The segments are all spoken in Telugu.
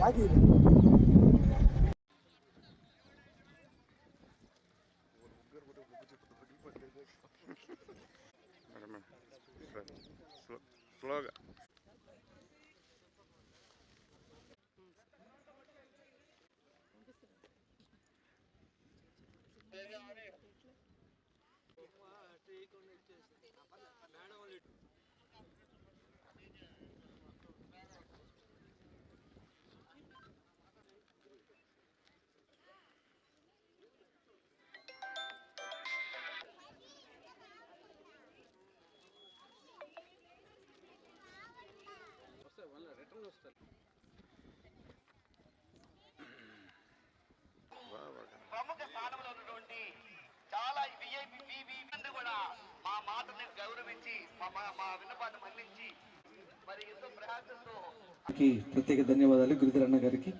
பாக்கி ప్రముఖ స్థానంలో ఉన్నటువంటి చాలా విఐపి కూడా మా మాటని గౌరవించి మా మా- మా మన్నించి మరి ఎంతో ప్రయాసంతో ప్రత్యేక ధన్యవాదాలు గురుధర్ అన్న గారికి.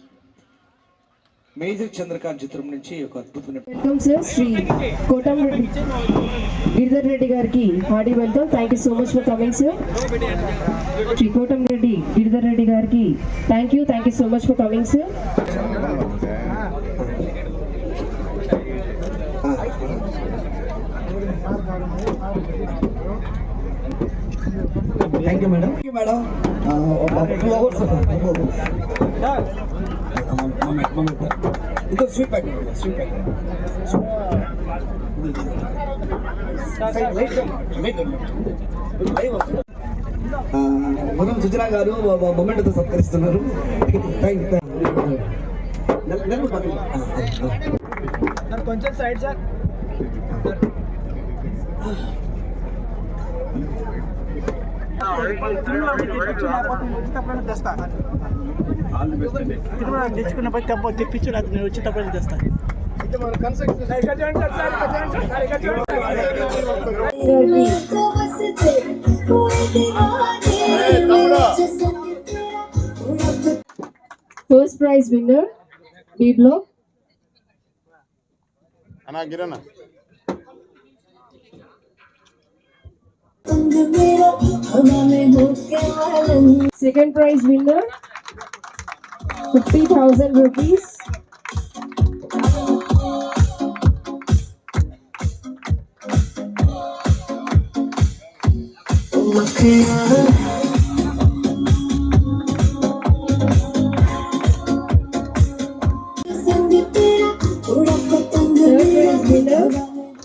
మేజర్ చంద్రకాంత్ చిత్రం నుంచి ఒక అద్భుతమైన వెల్కమ్ సార్ శ్రీ కోటంరెడ్డి గిరిధర్ రెడ్డి గారికి hearty welcome. Thank you so much for coming sir Shri Kotamreddy Giridhar Reddy గారికి thank you thank you so much for coming sir thank you madam madam two hours ఇంకో స్వీప్ ప్యాకెట్ స్వీట్ ప్యాకెట్ మొదలు సుజనా గారు మొమెంట్తో సత్కరిస్తున్నారు థ్యాంక్ కొంచెం సైడ్ సార్ తెచ్చుకున్న పోయి తెప్ప తెప్పించు అది నేను వచ్చేటప్పుడు తెస్తాను. First prize winner B block అన్నా Giranna. Second prize winner fifty thousand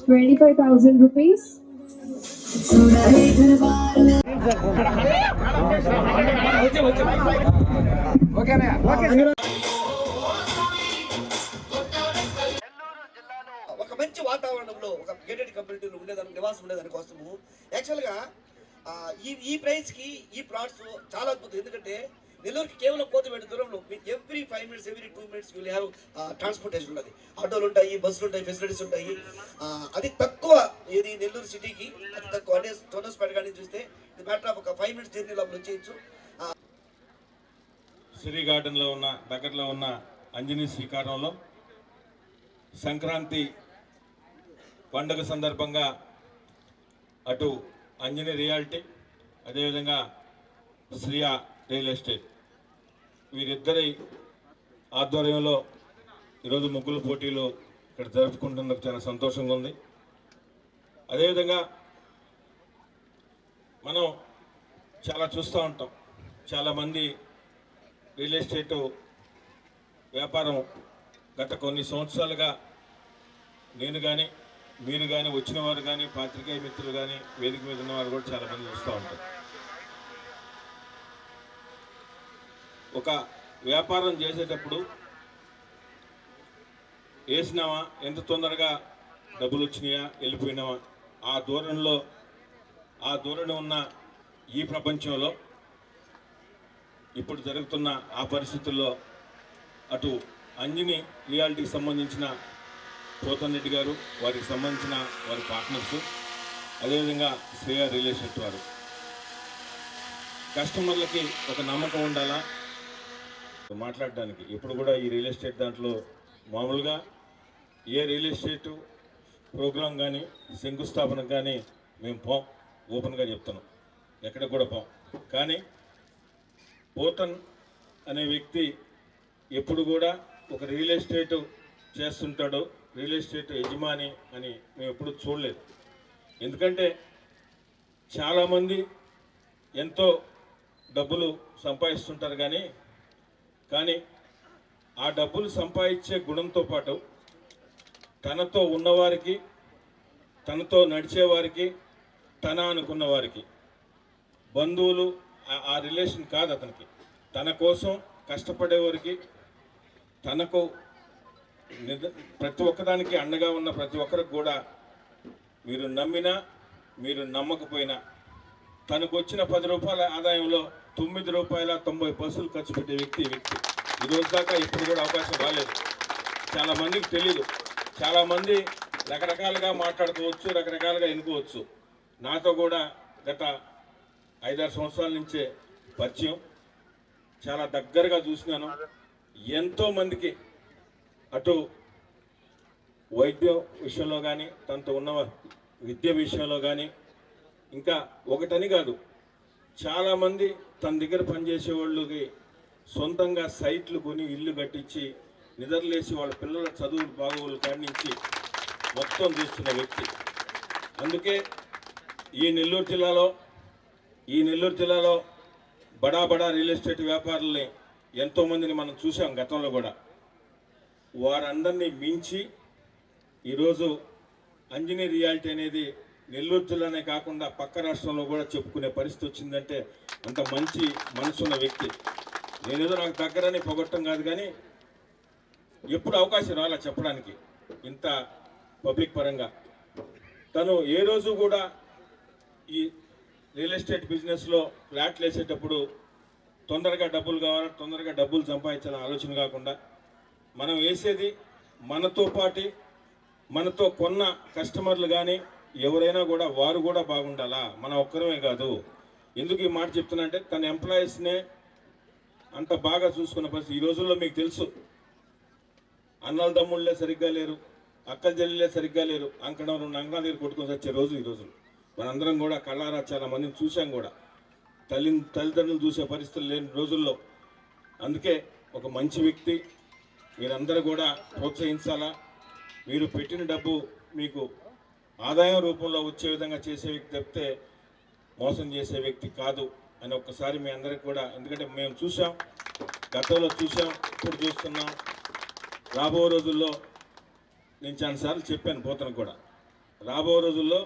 Twenty-five thousand rupees. ఒక మంచి వాతావరణంలో ఒక గేటెడ్ కమ్యూనిటీలో ఉండేదాని నివాసం ఉండేదాని కోసము. యాక్చువల్గా గా ఈ ఈ ప్రైస్కి ఈ ప్లాట్స్ చాలా అద్భుతం. ఎందుకంటే నెల్లూరుకి కేవలం కోతవేట దూరంలో every five minutes every two minutes will have transportation ఉన్నది. ఆటోలు ఉంటాయి బస్సులు ఉంటాయి ఫెసిలిటీస్ ఉంటాయి. అది తక్కువ ఇది నెల్లూరు సిటీకి అది తక్కువ. అంటే తొనస్పేట కానీ చూస్తే ఇది మ్యాటర్ ఆఫ్ ఒక ఫైవ్ మినిట్స్ జర్నీ లోపల వచ్చేయచ్చు. సిరి గార్డెన్లో ఉన్న దగ్గరలో ఉన్న అంజనీ శ్రీకారంలో సంక్రాంతి పండుగ సందర్భంగా అటు అంజనీ రియాలిటీ అదేవిధంగా శ్రియా రియల్ ఎస్టేట్. వీరిద్దరి ఆధ్వర్యంలో ఈరోజు ముగ్గుల పోటీలు ఇక్కడ జరుపుకుంటున్నందుకు చాలా సంతోషంగా ఉంది. అదేవిధంగా మనం చాలా చూస్తూ ఉంటాం. చాలామంది రియల్ ఎస్టేట్ వ్యాపారం గత కొన్ని సంవత్సరాలుగా నేను కానీ మీరు కానీ వచ్చిన వారు కానీ పాత్రికేయ మిత్రులు కానీ వేదిక మీద ఉన్నవారు కూడా చాలామంది చూస్తూ ఉంటారు. ఒక వ్యాపారం చేసేటప్పుడు వేసినామా ఎంత తొందరగా డబ్బులు వచ్చినాయా? వెళ్ళిపోయినామా ఆ దూరంలో ఆ దూరంలో ఉన్న ఈ ప్రపంచంలో ఇప్పుడు జరుగుతున్న ఆ పరిస్థితుల్లో అటు అంజని రియాలిటీకి సంబంధించిన పోతన్ రెడ్డి గారు వారికి సంబంధించిన వారి పార్ట్నర్స్ అదేవిధంగా శ్రేయ రియల్ ఎస్టేట్ వారు. కస్టమర్లకి ఒక నమ్మకం ఉండాలా? మాట్లాడడానికి ఇప్పుడు కూడా ఈ రియల్ ఎస్టేట్ దాంట్లో మామూలుగా ఏ రియల్ ఎస్టేట్ ప్రోగ్రాం కానీ శంకుస్థాపన కానీ మేము పోం ఓపెన్గా చెప్తున్నాం. ఎక్కడ కూడా పోం. కానీ పోతన్ అనే వ్యక్తి ఎప్పుడు కూడా ఒక రియల్ ఎస్టేట్ చేస్తుంటాడు రియల్ ఎస్టేట్ యజమాని అని మేము ఎప్పుడు చూడలేదు. ఎందుకంటే చాలామంది ఎంతో డబ్బులు సంపాదిస్తుంటారు కానీ కానీ ఆ డబ్బులు సంపాదించే గుణంతో పాటు తనతో ఉన్నవారికి తనతో నడిచేవారికి తన అనుకున్న వారికి బంధువులు ఆ- రిలేషన్ కాదు అతనికి. తన కోసం కష్టపడేవారికి తనకు ప్రతి ఒక్కదానికి అండగా ఉన్న ప్రతి ఒక్కరికి కూడా మీరు నమ్మినా మీరు నమ్మకపోయినా తనకు వచ్చిన పది రూపాయల ఆదాయంలో తొమ్మిది రూపాయల తొంభై పైసలు ఖర్చు పెట్టే వ్యక్తి వ్యక్తి. ఈ రోజు దాకా ఇప్పుడు కూడా అవకాశం రాలేదు. చాలామందికి తెలియదు చాలామంది రకరకాలుగా మాట్లాడుకోవచ్చు రకరకాలుగా ఎన్నుకోవచ్చు. నాతో కూడా గత ఐదారు సంవత్సరాల నుంచే పరిచయం. చాలా దగ్గరగా చూసినాను. ఎంతో మందికి అటు వైద్యం విషయంలో కానీ తనతో ఉన్న విద్య విషయంలో కానీ ఇంకా ఒకటని కాదు చాలామంది తన దగ్గర పనిచేసే వాళ్ళకి సొంతంగా సైట్లు కొని ఇల్లు కట్టించి నిద్రలేసి వాళ్ళ పిల్లల చదువులు బాగోగులు కాడించి మొత్తం చూస్తున్న వ్యక్తి. అందుకే ఈ నెల్లూరు జిల్లాలో ఈ నెల్లూరు జిల్లాలో బడా బడా రియల్ ఎస్టేట్ వ్యాపారుల్ని ఎంతోమందిని మనం చూసాం గతంలో కూడా. వారందరినీ మించి ఈరోజు అంజనీ రియాలిటీ అనేది నెల్లూరు జిల్లానే కాకుండా పక్క రాష్ట్రంలో కూడా చెప్పుకునే పరిస్థితి వచ్చిందంటే అంత మంచి మనసున్న వ్యక్తి. నేనేదో నాకు దగ్గరని పొగట్టం కాదు కానీ ఎప్పుడు అవకాశం రాలా చెప్పడానికి ఇంత పబ్లిక్ పరంగా. తను ఏ రోజు కూడా ఈ రియల్ ఎస్టేట్ బిజినెస్లో ఫ్లాట్లు వేసేటప్పుడు తొందరగా డబ్బులు కావాలి తొందరగా డబ్బులు సంపాదించాలని ఆలోచన కాకుండా మనం వేసేది మనతో పాటి మనతో కొన్న కస్టమర్లు కానీ ఎవరైనా కూడా వారు కూడా బాగుండాలా? మన ఒక్కరమే కాదు. ఎందుకు ఈ మాట చెప్తున్నా అంటే తన ఎంప్లాయీస్నే అంత బాగా చూసుకున్న పరిస్థితి. ఈ రోజుల్లో మీకు తెలుసు. అన్నల తమ్ముళ్ళే సరిగ్గా లేరు అక్కల చెల్లెలే సరిగ్గా లేరు అంకడం రెండు అంకాల దగ్గర కొట్టుకొని వచ్చే రోజు ఈ రోజుల్లో మనందరం కూడా కళ్ళారా చాలా మందిని చూసాం కూడా. తల్లి తల్లిదండ్రులు చూసే పరిస్థితులు లేని రోజుల్లో అందుకే ఒక మంచి వ్యక్తి మీరందరూ కూడా ప్రోత్సహించాలా? మీరు పెట్టిన డబ్బు మీకు ఆదాయం రూపంలో వచ్చే విధంగా చేసే వ్యక్తి తప్పితే మోసం చేసే వ్యక్తి కాదు అని ఒక్కసారి మీ అందరికి కూడా ఎందుకంటే మేము చూసాం గతంలో చూసాం ఇప్పుడు చూస్తున్నాం. రాబో రోజుల్లో నేను చాలాసార్లు చెప్పాను పోతను కూడా. రాబో రోజుల్లో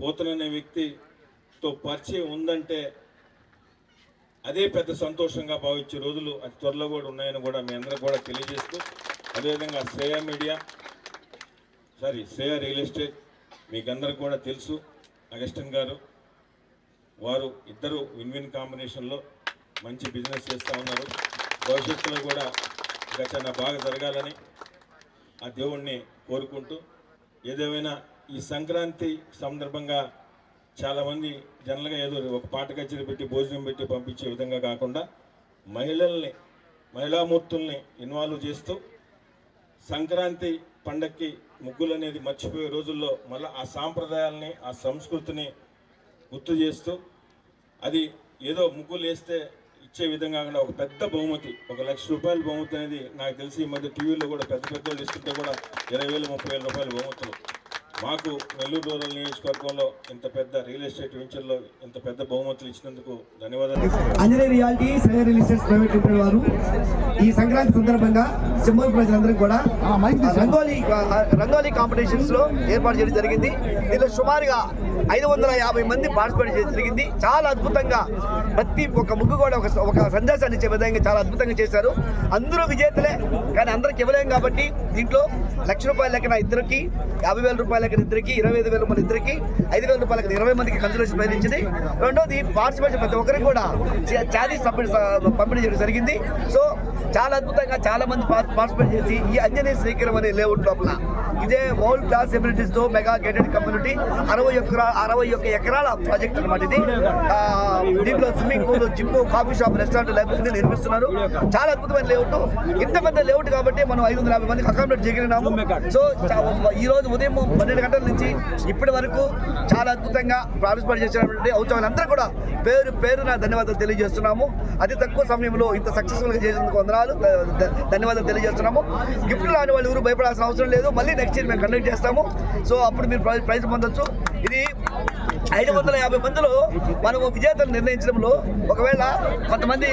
పోతన్ అనే వ్యక్తితో పరిచయం ఉందంటే అదే పెద్ద సంతోషంగా భావించే రోజులు అతి త్వరలో కూడా ఉన్నాయని కూడా మీ అందరికి కూడా తెలియజేస్తూ అదేవిధంగా Shreya media sorry Shreya real estate మీకందరికి కూడా తెలుసు. అగస్టిన్ గారు వారు ఇద్దరు విన్ విన్ కాంబినేషన్లో మంచి బిజినెస్ చేస్తూ ఉన్నారు. భవిష్యత్తులో కూడా ఇంకా చాలా బాగా జరగాలని ఆ దేవుణ్ణి కోరుకుంటూ ఏదేమైనా ఈ సంక్రాంతి సందర్భంగా చాలామంది జనరల్గా ఏదో ఒక పాట కచేరీ పెట్టి భోజనం పెట్టి పంపించే విధంగా కాకుండా మహిళల్ని మహిళామూర్తుల్ని ఇన్వాల్వ్ చేస్తూ సంక్రాంతి పండక్కి ముగ్గులు అనేది మర్చిపోయే రోజుల్లో మళ్ళీ ఆ సాంప్రదాయాల్ని ఆ సంస్కృతిని గుర్తు చేస్తూ అది ఏదో ముగ్గులు వేస్తే ఇచ్చే విధంగా కాకుండా ఒక పెద్ద బహుమతి ఒక లక్ష రూపాయల బహుమతి అనేది నాకు తెలిసి ఈ మధ్య టీవీలో కూడా పెద్ద పెద్ద ఇస్తుంటే కూడా ఇరవై వేలు ముప్పై వేల రూపాయల బహుమతులు. మాకు నెల్లూరు రూరల్ నియోజకవర్గంలో ఇంత పెద్ద రియల్ ఎస్టేట్ వెంచర్లో ఇంత పెద్ద బహుమతులు ఇచ్చినందుకు ధన్యవాదాలు. Anjani reality real private limited వారు. ఈ సంక్రాంతి సందర్భంగా సింబల్ ప్రజలందరికీ కూడా రంగోలీ రంగోలీ కాంపిటీషన్స్లో ఏర్పాటు చేయడం జరిగింది. దీనిలో సుమారుగా ఐదు వందల యాభై మంది పార్టిసిపేట్ చేయడం జరిగింది. చాలా అద్భుతంగా ప్రతి ఒక్క ముగ్గు కూడా ఒక ఒక సందేశాన్ని ఇచ్చే విధంగా చాలా అద్భుతంగా చేశారు. అందరూ విజేతలే కానీ అందరికి ఇవ్వలేం కాబట్టి దీంట్లో లక్ష రూపాయల లెక్కన ఇద్దరికి యాభై వేల రూపాయల లెక్కన ఇద్దరికి ఇరవై ఐదు వేల మంది ఇద్దరికి ఐదు వేల రూపాయల ఇరవై మందికి కన్సల్టేషన్ ప్రయత్నించింది. రెండోది పార్టిసిపేషన్ ప్రతి ఒక్కరికి కూడా చారీ పంపిణీ చేయడం జరిగింది. సో చాలా అద్భుతంగా చాలా మంది పార్టిసిపేట్ చేసి ఈ అంజనీ శ్రీకరం అనే లేఅవుట్ లోపల ఇదే వరల్డ్ క్లాస్ ఎబిలిటీస్తో మెగా గేటెడ్ కమ్యూనిటీ అరవై ఒక్క అరవై ఒక్క ఎకరాల ప్రాజెక్ట్ అనమాట ఇది. ఆ, దీంట్లో swimming pool gym coffee shop restaurant library నిర్మిస్తున్నారు. చాలా అద్భుతమైన లేఅవుట్. ఇంత పెద్ద లేఅవుట్ కాబట్టి మనం ఐదు వందల యాభై మందికి అకామిడేట్ చేయగలిగినాము. సో ఈ రోజు ఉదయం పన్నెండు గంటల నుంచి ఇప్పటి వరకు చాలా అద్భుతంగా పార్టిసిపేట్ చేసినటువంటి ఔత్సవాలందరూ కూడా పేరు పేరు నా ధన్యవాదాలు తెలియజేస్తున్నాము. అతి తక్కువ సమయంలో ఇంత సక్సెస్ఫుల్గా చేసినందుకు వందనాలు. ధన్యవాదాలు తెలియజేస్తున్నాము. గిఫ్ట్ రాని వాళ్ళు ఎవరు భయపడాల్సిన అవసరం లేదు. మళ్ళీ నెక్స్ట్ ఇయర్ మేము కండక్ట్ చేస్తాము. సో అప్పుడు మీరు ప్రైజ్ పొందొచ్చు. ఇది ఐదు వందల యాభై మందిలో మనము విజేతలు నిర్ణయించడంలో ఒకవేళ కొంతమంది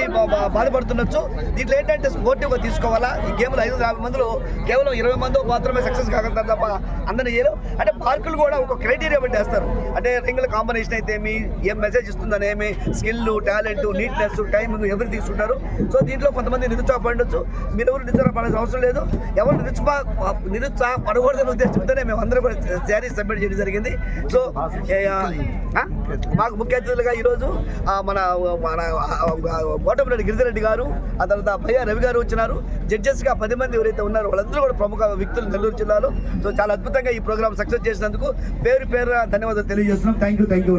బాధపడుతుండొచ్చు. దీంట్లో ఏంటంటే స్పోర్టివ్గా తీసుకోవాలా? ఈ గేమ్లో ఐదు వందల యాభై మందిలో కేవలం ఇరవై మంది మాత్రమే సక్సెస్ కాగలుగుతారు తప్ప అందరినీ చేయరు అంటే మార్కులు కూడా ఒక క్రైటీరియా పెట్టేస్తారు. అంటే రింగుల కాంబినేషన్ అయితే ఏమి ఏం మెసేజ్ ఇస్తుందనేమి స్కిల్ టాలెంట్ నీట్నెస్ టైమింగ్ ఎవరు తీసుకుంటారు? సో దీంట్లో కొంతమంది నిరుత్సాహపడవచ్చు మీరు ఎవరు నిరుత్సాహపడాల్సిన అవసరం లేదు. ఎవరు నిరుత్సాహ నిరుత్సాహపడకూడదనే ఉద్దేశంతోనే మేము అందరూ కూడా శారీ సబ్మిట్ చేయడం జరిగింది. సో మాకు ముఖ్య అతిథులుగా ఈరోజు మన మన మన కోటమిరెడ్డి గిరిజరెడ్డి గారు ఆ తర్వాత భయ్య రవి గారు వచ్చినారు. జడ్జెస్గా పది మంది ఎవరైతే ఉన్నారో వాళ్ళందరూ కూడా ప్రముఖ వ్యక్తులు నెల్లూరు జిల్లాలో. సో చాలా అద్భుతంగా ఈ ప్రోగ్రామ్ సక్సెస్ చేసినందుకు పేరు పేరు ధన్యవాదాలు తెలియజేస్తున్నాం. Thank you thank you